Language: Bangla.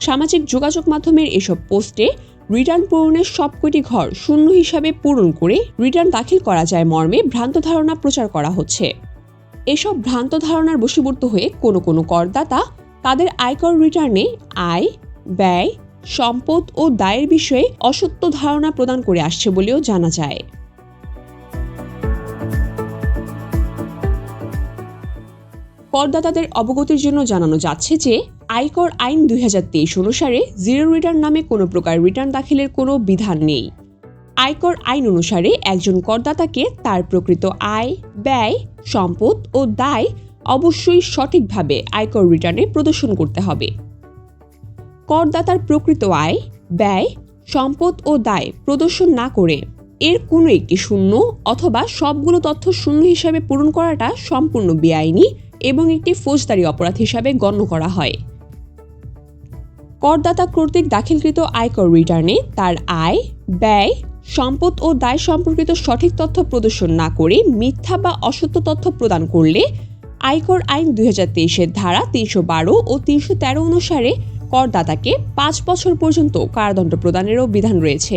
সামাজিক যোগাযোগ মাধ্যমের এসব পোস্টে রিটার্ন পূরণের সবকটি ঘর শূন্য হিসাবে পূরণ করে রিটার্ন দাখিল করা যায় মর্মে ভ্রান্ত ধারণা প্রচার করা হচ্ছে। এসব ভ্রান্ত ধারণার বশীভূত হয়ে কোনো কোনো করদাতা তাদের আয়কর রিটার্নে আয়, ব্যয়, সম্পদ ও দায়ের বিষয়ে অসত্য ধারণা প্রদান করে আসছে বলেও জানা যায়। করদাতাদের অবগতির জন্য জানানো যাচ্ছে যে আয়কর আইন দুই হাজার তেইশ অনুসারে জিরো রিটার্ন নামে কোনো প্রকার রিটার্ন দাখিলের কোনো বিধান নেই। আয়কর আইন অনুসারে একজন করদাতাকে তার প্রকৃত আয়, ব্যয়, সম্পদ ও দায় অবশ্যই সঠিকভাবে আয়কর রিটার্নে প্রদর্শন করতে হবে। করদাতার প্রকৃত আয়, ব্যয়, সম্পদ ও দায় প্রদর্শন না করে এর কোনো একটি শূন্য অথবা সবগুলো তথ্য শূন্য হিসাবে পূরণ করাটা সম্পূর্ণ বেআইনি এবং একটি ফৌজদারি অপরাধ হিসাবে গণ্য করা হয়। করদাতা কর্তৃক দাখিলকৃত আয়কর রিটার্নে তার আয়, ব্যয়, সম্পদ ও দায় সম্পর্কিত সঠিক তথ্য প্রদর্শন না করে মিথ্যা বা অসত্য তথ্য প্রদান করলে আয়কর আইন দুই হাজার তেইশের ধারা তিনশো বারো ও তিনশো তেরো অনুসারে করদাতাকে পাঁচ বছর পর্যন্ত কারাদণ্ড প্রদানেরও বিধান রয়েছে।